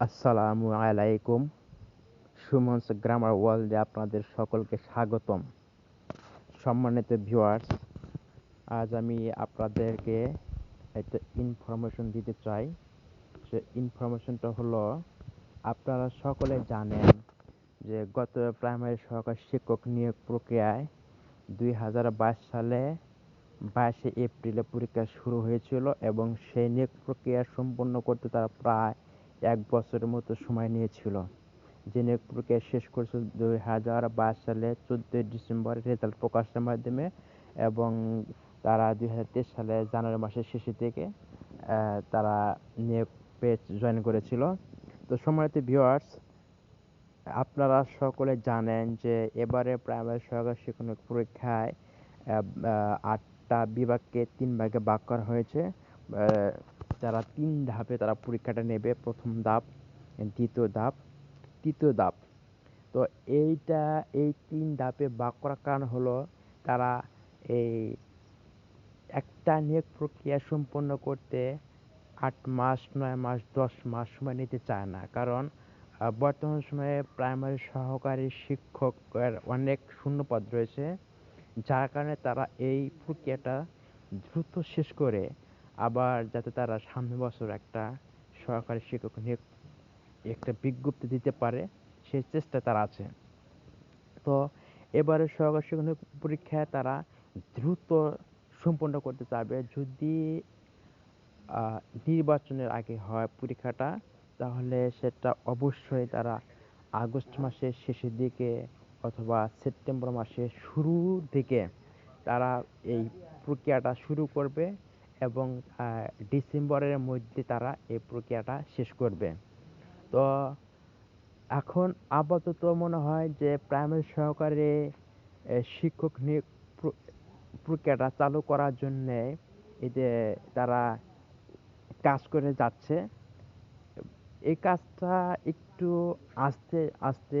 আসসালামু আলাইকুম। সুমনস গ্রামার ওয়ার্ল্ডে আপনাদের সকলকে স্বাগতম। সম্মানিত ভিউয়ার্স, আজ আমি আপনাদেরকে একটা ইনফরমেশন দিতে চাই। সে ইনফরমেশনটা হলো, আপনারা সকলে জানেন যে গত প্রাইমারি সহকারী শিক্ষক নিয়োগ প্রক্রিয়ায় দুই হাজার বাইশ সালে বাইশে এপ্রিলে পরীক্ষা শুরু হয়েছিল এবং সেই নিয়োগ প্রক্রিয়া সম্পন্ন করতে তারা প্রায় এক বছরের মতো সময় নিয়েছিল। নিয়োগ প্রক্রিয়া শেষ করেছিল দুই হাজার বাইশ সালে চোদ্দোই ডিসেম্বর রেজাল্ট প্রকাশের মাধ্যমে এবং তারা দুই হাজার তেইশ সালে জানুয়ারি মাসের শেষের থেকে তারা নিয়োগ পেজ জয়েন করেছিল। তো সময়তে ভিওয়ার্স আপনারা সকলে জানেন যে এবারে প্রাইমারি সহকারী শিক্ষক পরীক্ষায় আটটা বিভাগকে তিন ভাগে ভাগ করা হয়েছে। তারা তিন ধাপে তারা পরীক্ষাটা নেবে। প্রথম ধাপ দ্বিতীয় ধাপ, তৃতীয় ধাপ। তো এইটা, এই তিন ধাপে ভাগ করার কারণ হলো তারা এই একটা নিয়োগ প্রক্রিয়া সম্পন্ন করতে আট মাস, নয় মাস, দশ মাস সময় নিতে চায় না। কারণ বর্তমান সময়ে প্রাইমারি সহকারী শিক্ষকের অনেক শূন্যপদ রয়েছে, যার কারণে তারা এই প্রক্রিয়াটা দ্রুত শেষ করে আবার যাতে তারা সামনের বছর একটা সহকারী শিক্ষক নিয়োগ, একটা বিজ্ঞপ্তি দিতে পারে, সেই চেষ্টা তারা আছে। তো এবারে সহকারী শিক্ষক নিয়োগ পরীক্ষায় তারা দ্রুত সম্পন্ন করতে চাবে যদি নির্বাচনের আগে হয় পরীক্ষাটা, তাহলে সেটা অবশ্যই তারা আগস্ট মাসের শেষের দিকে অথবা সেপ্টেম্বর মাসের শুরুর দিকে তারা এই প্রক্রিয়াটা শুরু করবে। এবং ডিসেম্বরের মধ্যে তারা এই প্রক্রিয়াটা শেষ করবে। তো এখন আপাতত মনে হয় যে প্রাইমারি সহকারে শিক্ষক নিয়োগ প্রক্রিয়াটা চালু করার জন্যে এতে তারা কাজ করে যাচ্ছে। এই কাজটা একটু আস্তে আস্তে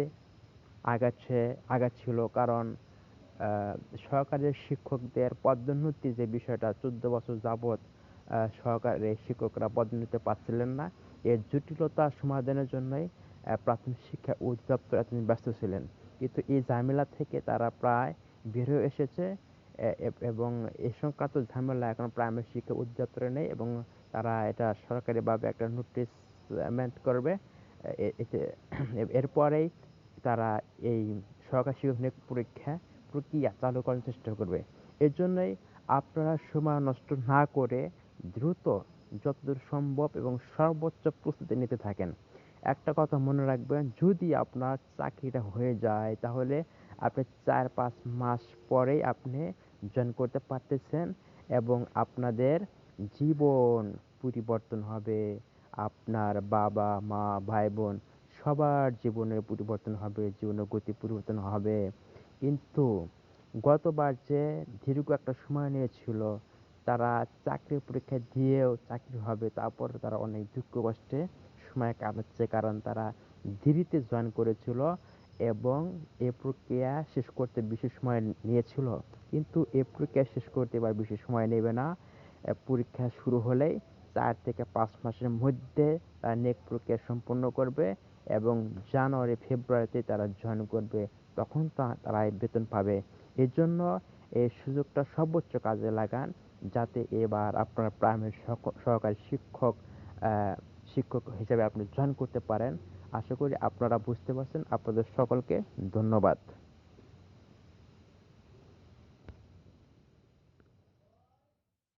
আগাচ্ছে, আগাচ্ছিল কারণ সহকারী শিক্ষকদের পদোন্নতি যে বিষয়টা, চোদ্দ বছর যাবৎ সহকারী শিক্ষকরা পদোন্নতি পাচ্ছিলেন না। এর জটিলতা সমাধানের জন্যই প্রাথমিক শিক্ষা অধিদপ্তর এতদিন ব্যস্ত ছিলেন। কিন্তু এই ঝামেলা থেকে তারা প্রায় বের হয়ে এসেছে এবং এ সংক্রান্ত ঝামেলা এখন প্রাইমারি শিক্ষা অধিদপ্তরে নেই এবং তারা এটা সরকারিভাবে একটা নোটিশমেন্ট করবে। এতে, এরপরেই তারা এই সরকারি শিক্ষক নিয়োগ পরীক্ষা প্রক্রিয়া চালু করার চেষ্টা করবে। এর জন্যই আপনারা সময় নষ্ট না করে দ্রুত যতদূর সম্ভব এবং সর্বোচ্চ প্রস্তুতি নিতে থাকেন। একটা কথা মনে রাখবেন, যদি আপনার চাকরিটা হয়ে যায়, তাহলে আপনি চার পাঁচ মাস পরেই আপনি জয়েন করতে পারতেছেন এবং আপনাদের জীবন পরিবর্তন হবে। আপনার বাবা, মা, ভাই, বোন সবার জীবনের পরিবর্তন হবে, জীবনের গতি পরিবর্তন হবে। কিন্তু গতবার যে দীর্ঘ একটা সময় নিয়েছিল, তারা চাকরির পরীক্ষা দিয়েও চাকরি হবে, তারপর তারা অনেক দুঃখ কষ্টে সময় কাটাচ্ছে কারণ তারা দেরিতে জয়েন করেছিল এবং এ প্রক্রিয়া শেষ করতে বেশি সময় নিয়েছিল। কিন্তু এ প্রক্রিয়া শেষ করতে এবার বেশি সময় নেবে না। পরীক্ষা শুরু হলেই চার থেকে পাঁচ মাসের মধ্যে তারা নেক প্রক্রিয়া সম্পন্ন করবে এবং জানুয়ারি, ফেব্রুয়ারিতে তারা জয়েন করবে। তখন তারা বেতন পাবে। এর জন্য এই সুযোগটা সর্বোচ্চ কাজে লাগান যাতে এবার আপনার প্রাইমারি সহকারী শিক্ষক শিক্ষক হিসেবে আপনি জয়েন করতে পারেন। আশা করি আপনারা বুঝতে পারছেন। আপনাদের সকলকে ধন্যবাদ।